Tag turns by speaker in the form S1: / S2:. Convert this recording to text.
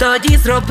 S1: Тоді зроби.